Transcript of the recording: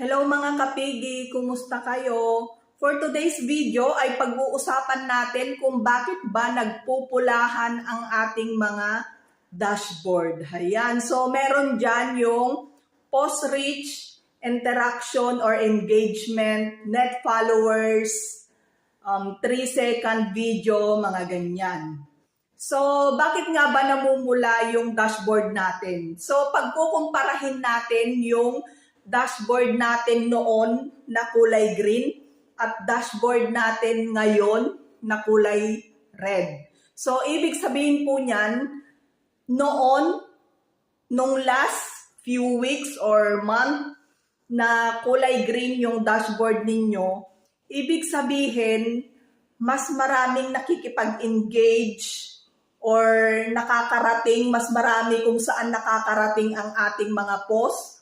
Hello mga kapigi, kumusta kayo? For today's video ay pag-uusapan natin kung bakit ba nagpupulahan ang ating mga dashboard. Ayan, so meron dyan yung post-reach, interaction or engagement, net followers, um, 3 second video, mga ganyan. So, bakit nga ba namumula yung dashboard natin? So, pagkukumparahin natin yung dashboard natin noon na kulay green at dashboard natin ngayon na kulay red. So, ibig sabihin po niyan, noon, nung last few weeks or month na kulay green yung dashboard ninyo, ibig sabihin, mas maraming nakikipag-engage or nakakarating, mas marami kung saan nakakarating ang ating mga post